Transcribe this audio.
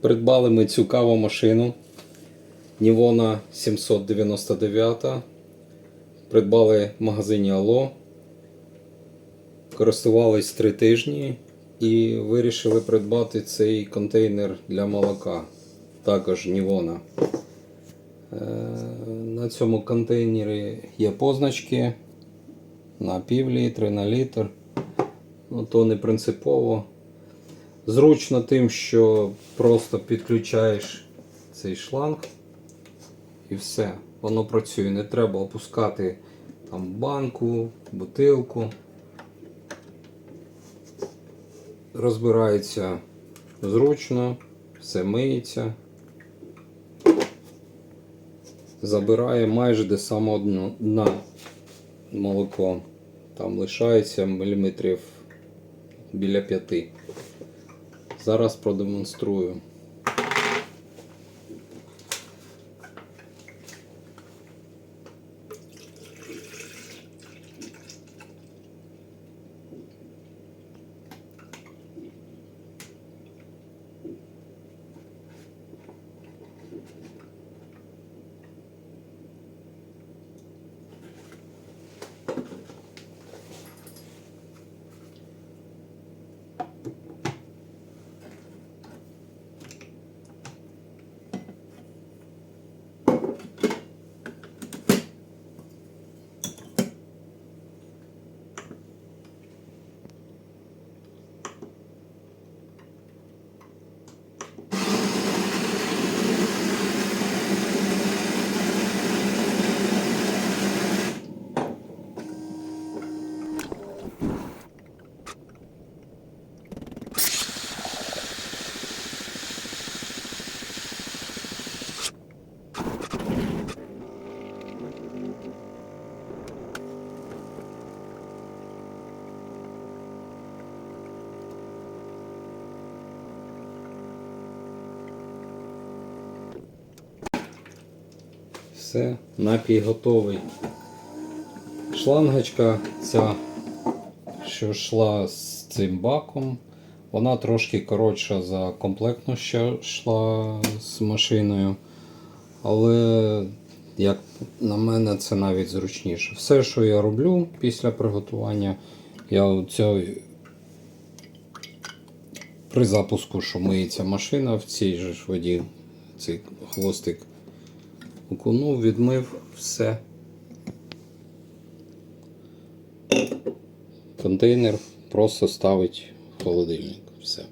Придбали ми цю кавомашину Нівона 799. Придбали в магазині Ало. Користувались 3 тижні і вирішили придбати цей контейнер для молока. Також Нівона. Е, На цьому контейнері є позначки на пів літри, на літр. Ну, то не принципово. Зручно тим, що просто підключаєш цей шланг і все. Воно працює. Не треба опускати там банку, бутилку. Розбирається зручно, все миється. Забирає майже до самого дна- дна молоко. Там лишається міліметрів біля п'яти. Зараз продемонструю. Все, напій готовий. Шлангочка ця, що йшла з цим баком, вона трошки коротша за комплектну, що йшла з машиною. Але, як на мене, це навіть зручніше. Все, що я роблю після приготування, я оцю при запуску, що миється машина в цій ж воді, цей хвостик окунув, відмив все. Контейнер просто ставить в холодильник. Все.